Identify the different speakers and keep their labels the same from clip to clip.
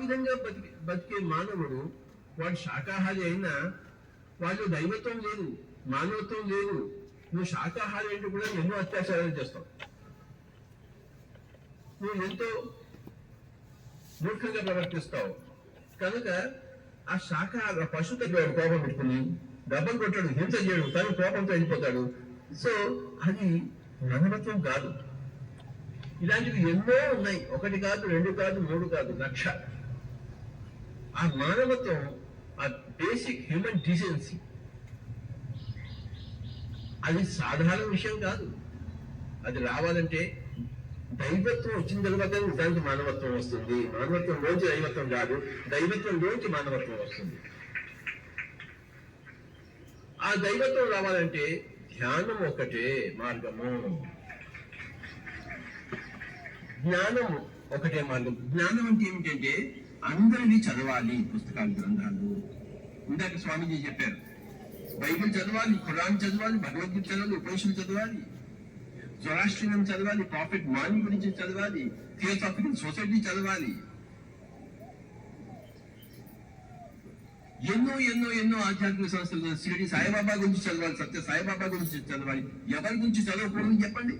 Speaker 1: విధంగా బతికి బతికే మానవుడు వాడు శాకాహారి అయినా వాళ్ళు దైవత్వం లేదు మానవత్వం లేదు. నువ్వు శాకాహారి అంటే కూడా ఎన్నో అత్యాచారాలు చేస్తావు. నువ్వు ఎంతో మూర్ఖంగా ప్రవర్తిస్తావు. కనుక ఆ శాకాహార పశు తగ్గాడు కోపం పెట్టుకుని డబ్బం కొట్టాడు హింస చేయడు తను కోపంతో వెళ్ళిపోతాడు. సో అది మానవత్వం కాదు. ఇలాంటివి ఎన్నో ఉన్నాయి. ఒకటి కాదు రెండు కాదు మూడు కాదు లక్ష. ఆ మానవత్వం ఆ బేసిక్ హ్యూమన్ డీసెన్సీ అది సాధారణ విషయం కాదు. అది రావాలంటే దైవత్వం వచ్చిన తర్వాత దానికి మానవత్వం వస్తుంది. మానవత్వం లోంచి దైవత్వం కాదు దైవత్వం లోంచి మానవత్వం వస్తుంది. ఆ దైవత్వం రావాలంటే ధ్యానం ఒకటే మార్గము. జ్ఞానం ఒకటే మార్గం. జ్ఞానం అంటే ఏమిటంటే అందరినీ చదవాలి పుస్తకాలు గ్రంథాలు. ఇందాక స్వామీజీ చెప్పారు బైబిల్ చదవాలి ఖురాన్ చదవాలి భగవద్గీత చదవాలి ఉపనిషత్తు చదవాలి జొరాస్ట్రియన్ చదవాలి ప్రాఫిట్ మాని గురించి చదవాలి థియోసాఫికల్ సొసైటీ చదవాలి. ఎన్నో ఎన్నో ఎన్నో ఆధ్యాత్మిక సంస్థలు షిరిడి సాయిబాబా గురించి చదవాలి సత్య సాయిబాబా గురించి చదవాలి. ఎవరి గురించి చదవకూడదని చెప్పండి?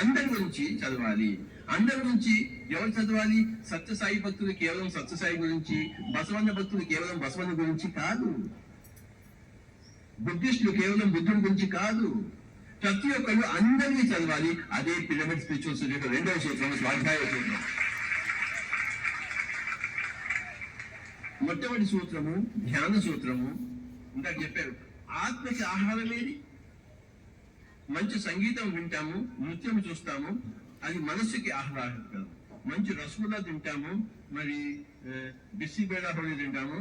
Speaker 1: అందరి గురించి చదవాలి. అందరి నుంచి ఎవరు చదవాలి? సత్యసాయి భక్తులు కేవలం సత్యసాయి గురించి బసవన్న భక్తులు కేవలం బసవన్న గురించి కాదు. బుద్ధిస్టులు కేవలం బుద్ధుడి గురించి కాదు. ప్రతి ఒక్కరు అందరినీ చదవాలి. అదే పిరమిడ్ స్పిరిచువల్ సొసైటీ రెండవ సూత్రం స్వాధ్యాయ సూత్రం మొట్టమొదటి సూత్రము ధ్యాన సూత్రము. ఇందాక చెప్పారు ఆత్మకి ఆహారం ఏది మంచి సంగీతం వింటాము నృత్యం చూస్తాము అది మనస్సుకి ఆహ్లాదకరం మంచి రసగుల్లా తింటాము మరి ఆ, బిస్సి బేడా హోళీ తింటాము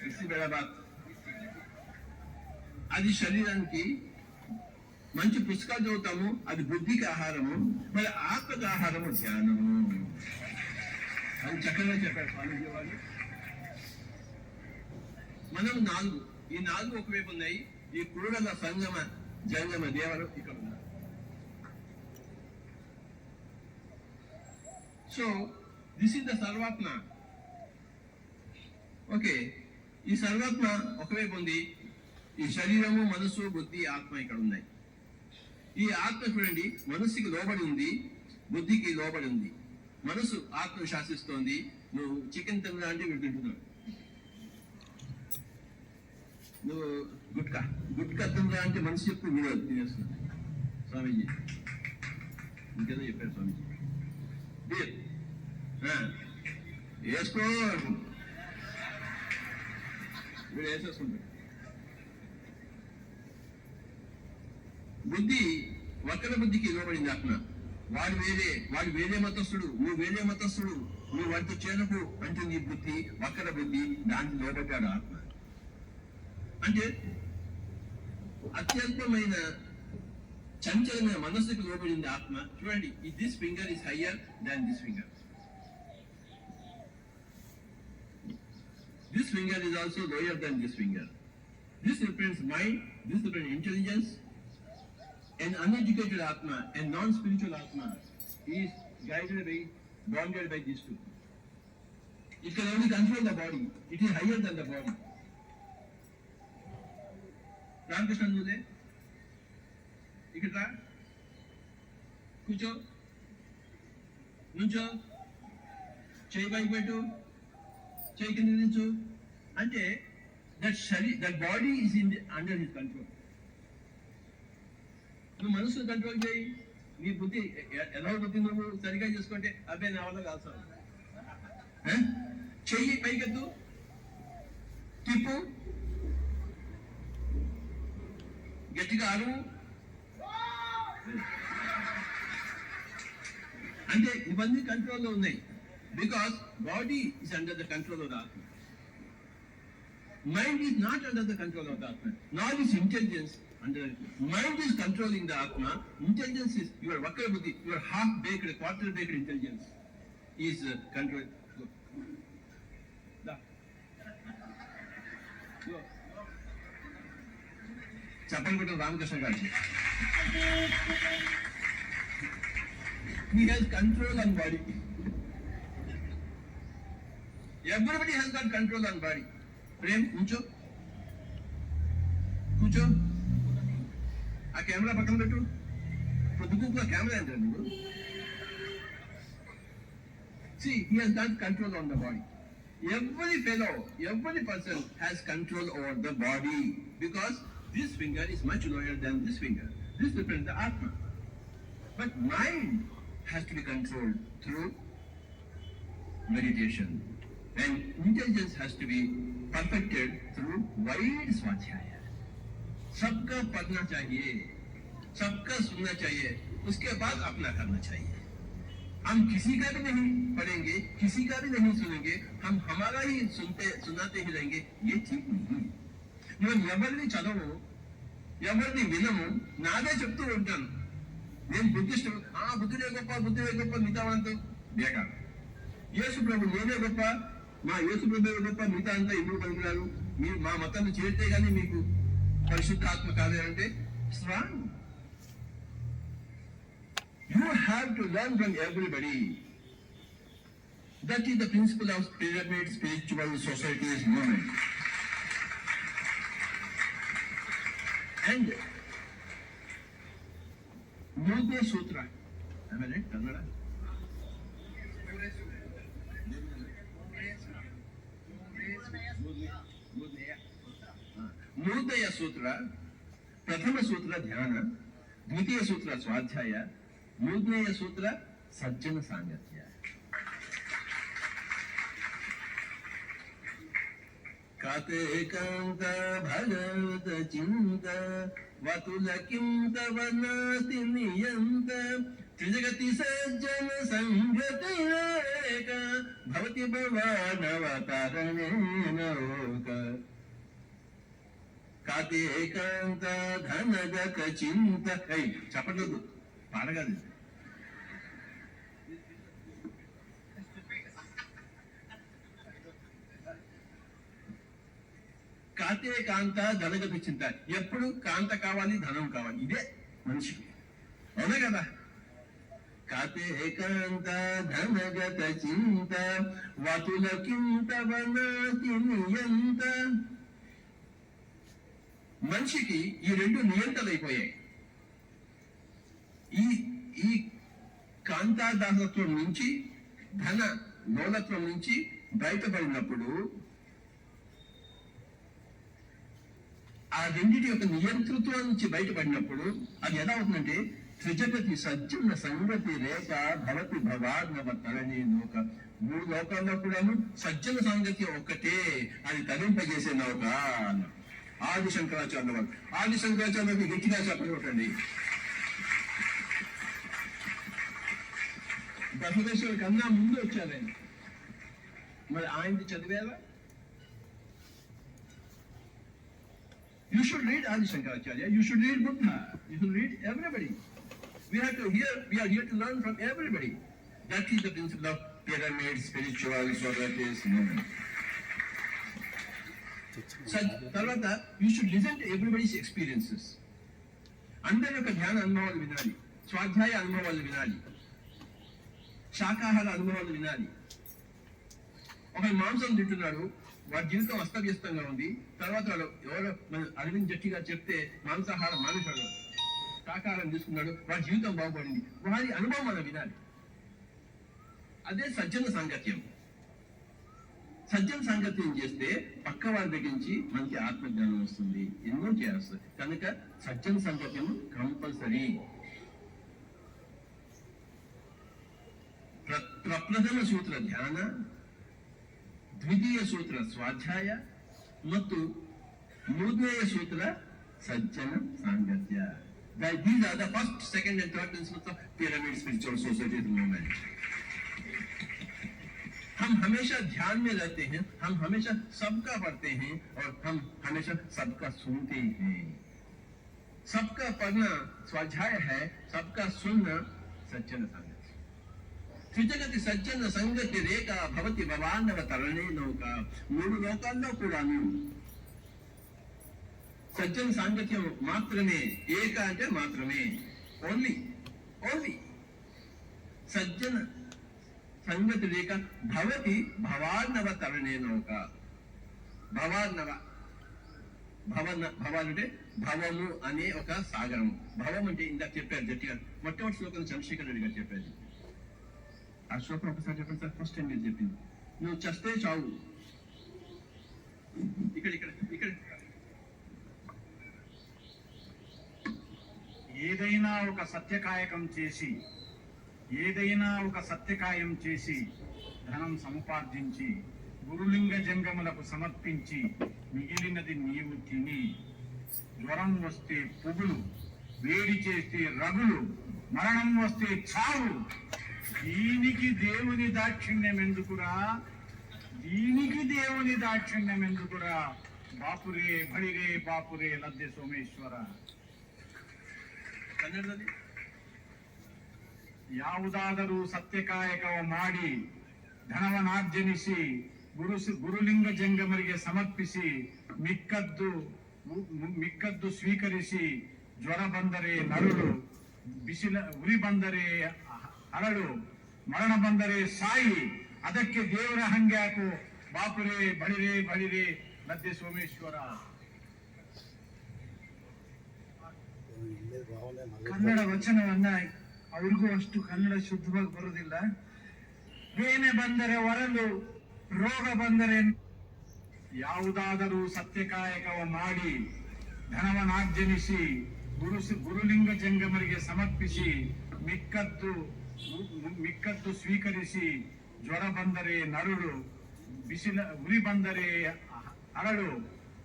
Speaker 1: బిస్సి బేడాబాత్ అది శరీరానికి మంచి పుస్తకాలు చదువుతాము అది బుద్ధికి ఆహారము మరి ఆత్మకి ఆహారము ధ్యానము. అని చక్కగా చెప్పారు స్వామీజీ వాళ్ళు. మనం నాలుగు ఈ నాలుగు ఒకవైపు ఉన్నాయి ఈ క్రూడల సంగమ జంగమ దేవరు ఇక్కడ ఉన్నారు. So this is the sarvatma okay ఈ సర్వాత్మ ఒకవైపు ఉంది. ఈ శరీరము మనసు బుద్ధి ఆత్మ ఇక్కడ ఉన్నాయి. ఈ ఆత్మ చూడండి మనస్సుకి లోబడి ఉంది బుద్ధికి లోబడి ఉంది. మనసు ఆత్మ శాసిస్తోంది. నువ్వు చికెన్ తిన్నా అంటే వీడు తింటున్నాడు. నువ్వు గుట్కా. గుట్కా తిందా అంటే మనసు చెప్పి వీడు తినేస్తుంది స్వామీజీ. ఇంకేదో చెప్పారు స్వామీజీ. బీర్ ఆ, వేసుకో వీడు వేసేసుకుంటాడు. బుద్ధి వక్ర బుద్ధికి ఇవ్వబడింది ఆత్మ. వాడు వేరే వాడు వేరే మతస్థుడు నువ్వు వేరే మతస్థుడు నువ్వు వాడితో చేరకు అంటుంది ఈ బుద్ధి వక్ర బుద్ధి దాన్ని లోబడ్డాడు ఆత్మ. అంటే అత్యల్పమైన చంచలమైన మనస్సుకు లోబడింది ఆత్మ చూడండి ఈ this finger is higher than this finger this finger is also lower than this finger. This represents mind, this represents intelligence, an uneducated Atma, a non-spiritual Atma is guided by, bounded by these two. It can only control the body. It is higher than the body. Ramakrishna నువ్వులే. ఇక్కడ కూర్చో. నుంచో. చేయి పైకి పెట్టు. చేయి కింద నుంచు అంటే that శరీ that body is in under his control నువ్వు మనసు కంట్రోల్ చేయి. నీ బుద్ధి ఎలా బుద్ధి నువ్వు? సరిగా చేసుకుంటే అబ్బాయి నా వల్ల కాదు చెయ్యి పైకెత్తు. తిప్పు. గట్టిగా అరువు అంటే ఇవన్నీ కంట్రోల్లో ఉన్నాయి because body is under the control of the atma mind is not under the control of the atma not is intelligence under mind is controlling the atma intelligence is your vakra buddhi your half baked quarter baked intelligence is uh, control go da go చెప్పండి రామకృష్ణ గారికి he has control on body. Everybody has got control on body. Prem కూర్చో కూర్చో ఆ camera పక్కన పెట్టు పొద్దుకు camera ఎంత నువ్వు See, he has got control on the body. Every fellow, every person has control over the body because this finger is much lower than this finger. This represents the Atma. But mind has to be controlled through meditation. And intelligence has to be perfected through wide swachaya. सबका पढ़ना चाहिए सबका सुनना चाहिए उसके बाद अपना करना चाहिए हम किसी का भी नहीं पढ़ेंगे किसी का भी नहीं सुनेंगे हम हमारा ही सुनते सुनाते ही रहेंगे ये ठीक नहीं నువ్వు ఎవరిని చదవు ఎవరిని వినము నాదే చెప్తూ ఉంటాను. నేను బుద్ధిస్టు? ఆ బుద్ధుడే గొప్ప బుద్ధుడే గొప్ప మిగతా వాళ్ళంతా బేకారు. యేసు ప్రభు నేనే గొప్ప మా యేసు ప్రభు గొప్ప మిగతా అంతా ఇల్లు పలుకున్నారు మీరు మా మతాన్ని చేరితే గానీ మీకు పరిశుద్ధాత్మ కాదేనంటే strong you have to learn from everybody that is the principle of pyramid spiritual societies movement And Yoga Sutra. Am I right? Kannada? మూర్ధయ సూత్ర ప్రథమ సూత్ర ధ్యాన ద్వితీయ సూత్ర స్వాధ్యాయ మూర్ధయ సూత్ర సజ్జన సాంగత్య అపేకాంత భగవత చింత వతుల కిం తవ నియంత త్రిజగతి సజ్జన సంగతి రేక భవతి భవానవతరణేనోక కాతే కాంత ధనగత చింత ఐ చెప్పలేదు పాడగదు కాతే కాంత ధనగతి చింత ఎప్పుడు కాంత కావాలి ధనం కావాలి. ఇదే మనిషికి అవునా కదా? కాతే కాంత ధనగత చింత వతుల కింత నియంత మనిషికి ఈ రెండు నియంతలైపోయాయి ఈ ఈ కాంతాదాసత్వం నుంచి ధన లోలత్వం నుంచి బయటపడినప్పుడు ఆ రెండింటి యొక్క నియంతృత్వం నుంచి బయటపడినప్పుడు అది ఎలా అవుతుందంటే త్రిజగతి సజ్జన సంగతి రేఖ భవతి భవాగ్నవ తరణి నౌక మూడు లోకాల్లో కూడాను సజ్జన సంగతి ఒక్కటే అది తరింపజేసే నౌక ఆది శంకరాచార్య వారు. ఆది శంకరాచార్యకి గట్టిగా చెప్పండి బసవేశ్వరు కన్నా ముందు వచ్చారు ఆయన మరి ఆయనది చదివేలా You should read Adi Shankaracharya. You should read Buddha. You should read everybody. We have to hear. We are here to learn from everybody. That is the principle of pyramid spiritual Socrates movement. తర్వాత you should listen to everybody's experiences అందరి యొక్క ధ్యాన అనుభవాలు వినాలి స్వాధ్యాయ అనుభవాలు వినాలి శాకాహార అనుభవాలు వినాలి ఒక మాంసం తింటున్నాడు వాడి జీవితం అస్తవ్యస్తంగా ఉంది తర్వాత ఎవరో మన అరవింద్ జట్టి గారు చెప్తే మాంసాహారం మానేశాడు సాకారం తీసుకున్నాడు వాడి జీవితం బాగుపడింది. వారి అనుభవం మనం వినాలి. అదే సజ్జన సాంగత్యం. సజ్జన సాంగత్యం చేస్తే పక్క వారి దగ్గర నుంచి మనకి ఆత్మజ్ఞానం వస్తుంది. ఎన్నో చేస్తుంది కనుక సజ్జన సంగత్యం కంపల్సరీ. ప్రప్రథమ సూత్ర ధ్యాన ద్వితీయ సూత్ర స్వాధ్యాయ ಮತ್ತು ಮೂರನೆಯ ಸೂತ್ರ ಸಜ್ಜನ ಸಾಂಗತ್ಯ these are the first second and third principles of pyramid spiritual society movement हम हमेशा ध्यान में रहते हैं हम हमेशा सबका पढ़ते हैं और हम हमेशा सबका सुनते हैं सबका पढ़ना स्वाध्याय है सबका सुनना सज्जन संगति త్రిజగతి సజ్జన సంగతి రేఖ భవతి భవాన్నవ తరణే నౌక మూడు లోకాల్లో కూడాను సజ్జన సాంగత్యం మాత్రమే ఏక అంటే మాత్రమే. ఓన్లీ ఓన్లీ సజ్జన సంగతి రేఖ భవతి భవాన్నవ తరణే నౌక భవాన్నవ భవన భవాన్ అంటే భవము అనే ఒక సాగరము భవం అంటే ఇందాక చెప్పారు గట్టిగా. మొట్టమొదటి శ్లోకం చంద్రశేఖర్ రెడ్డి గారు చెప్పారు. ఆ ఒకసారి చెప్పండి సార్ ఫస్ట్ టైం మీరు చెప్పింది నువ్వు చస్తే చావు ఇక్కడ ఇక్కడ ఇక్కడ
Speaker 2: ఏదైనా ఒక సత్యకాయకం చేసి ఏదైనా ఒక సత్యకాయం చేసి ధనం సముపార్జించి గురులింగ జంగములకు సమర్పించి మిగిలినది నీవు తిని జ్వరం వస్తే పుగులు వేడి చేస్తే రగులు మరణం వస్తే చావు దీనికి దేవుని దాక్షిణ్యం ఎందుకురా దీనికి దేవుని దాక్షిణ్యం ఎందుకురా బాపురే బడిరే బాపురే లద్దె సోమేశ్వర
Speaker 1: ಕನ್ನಡದಲ್ಲಿ
Speaker 2: ಯಾವುದಾದರೂ ಸತ್ಯಕಾಯಕವ ಮಾಡಿ ಧನವನಾರ್ಜನಿಸಿ ಗುರು ಗುರುಲಿಂಗ ಜಂಗಮರಿಗೆ ಸಮರ್ಪಿಸಿ ಮಿಕ್ಕದ್ದು ಮು- ಮಿಕ್ಕದ್ದು ಸ್ವೀಕರಿಸಿ ಜ್ವರ ಬಂದರೆ ನರಳು ಬಿಸಿಲ ಉರಿ ಬಂದರೆ ಅರಳು. ಮರಣ ಬಂದರೆ ಸಾಯಿ. ಅದಕ್ಕೆ ದೇವರ ಹಂಗ್ಯಾಕು ಬಾಪುರೇ, ಬಳಿರೆ ಬಳಿರೆ, ಲದ್ದೆ ಸೋಮೇಶ್ವರ.
Speaker 3: ಕನ್ನಡ ವಚನವನ್ನ ಅವ್ರಿಗೂ ಅಷ್ಟು ಕನ್ನಡ ಶುದ್ಧವಾಗಿ ಬರುವುದಿಲ್ಲ ಬೇನೆ ಬಂದರೆ ಒರಲು, ರೋಗ ಬಂದರೆ
Speaker 2: ಯಾವುದಾದರೂ ಸತ್ಯಕಾಯಕವ ಮಾಡಿ ಧನವನಾರ್ಜನಿಸಿ ಗುರು ಗುರುಲಿಂಗ ಜಂಗಮರಿಗೆ ಸಮರ್ಪಿಸಿ ಮಿಕ್ಕದ್ದು ಮಿಕ್ಕದ್ದು ಸ್ವೀಕರಿಸಿ ಜ್ವರ ಬಂದರೆ ನರಳು, ಬಿಸಿಲ ಉರಿ ಬಂದರೆ ಅರಳು,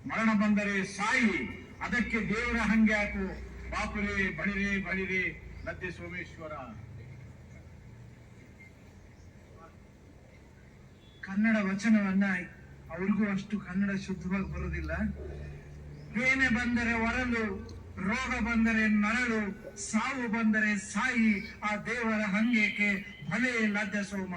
Speaker 2: ಮರಣ ಬಂದರೆ ಸಾಯಿ. ಅದಕ್ಕೆ ದೇವರ ಹಂಗ್ಯಾಕು ಬಾಪುರೇ ಬಳಿರೆ ಬಳಿರೆ ಲದ್ದೆ ಸೋಮೇಶ್ವರ.
Speaker 3: ಕನ್ನಡ ವಚನವನ್ನ ಅವ್ರಿಗೂ ಅಷ್ಟು ಕನ್ನಡ ಶುದ್ಧವಾಗಿ ಬರುವುದಿಲ್ಲ ಬೇನೆ ಬಂದರೆ ಒರಲು ರೋಗ ಬಂದರೆ ನರಳು, ಸಾವು ಬಂದರೆ ಸಾಯಿ, ಆ ದೇವರ ಹಂಗೇಕೆ ಭಲೆ ಲಜ್ಜ ಸೋಮ.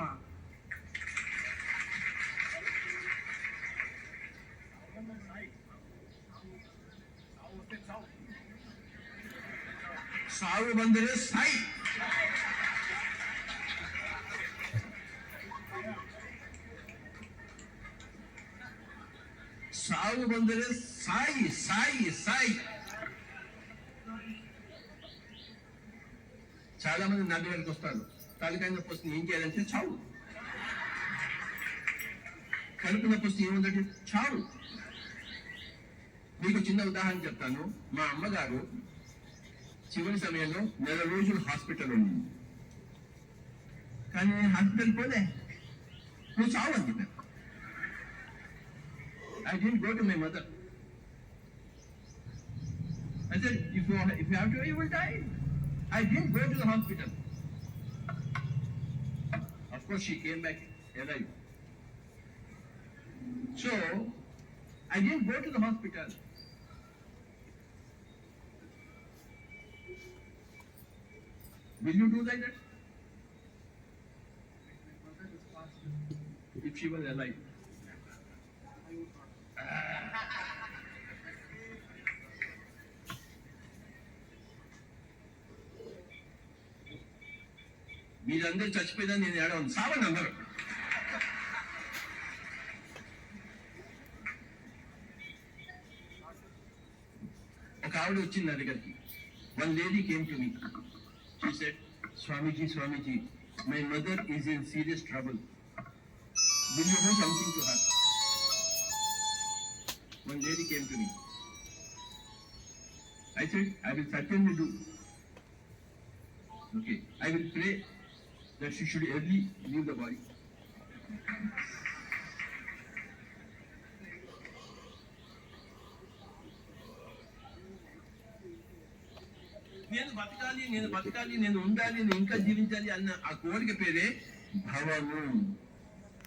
Speaker 1: ಸಾವು ಬಂದರೆ ಸಾಯಿ. ಸಾವು ಬಂದರೆ ಸಾಯಿ ಸಾಯಿ ಸಾಯಿ. చాలా మంది నా దగ్గరికి వస్తారు. తలకాయ నొప్పి వస్తుంది ఏం చేయాలంటే చావు. కడుపు నొప్పి వస్తే ఏముందంటే చావు. మీకు చిన్న ఉదాహరణ చెప్తాను. మా అమ్మగారు చివరి సమయంలో నెల రోజులు హాస్పిటల్ ఉంది కానీ నేను హాస్పిటల్ పోలే. నువ్వు చావు అని చెప్పాను I didn't go to my mother. I said, if you, if you have to, you will die. I didn't go to the hospital. Of course, she came back alive. So, I didn't go to the hospital. Will you do like that? If she was alive. మీరందరూ చచ్చిపోయిందని నేను ఏడవను. సావండి అందరూ. ఒక ఆవిడ వచ్చింది నా దగ్గరికి. One lady came to me she said Swamiji Swamiji my mother is in serious trouble will you do something to her one lady came to me I said, I will certainly do. Okay, I will pray. That she should early leave the body. నేను బతకాలి నేను బతకాలి నేను ఉండాలి నేను ఇంకా జీవించాలి అన్న ఆ కోరిక పేరే భవము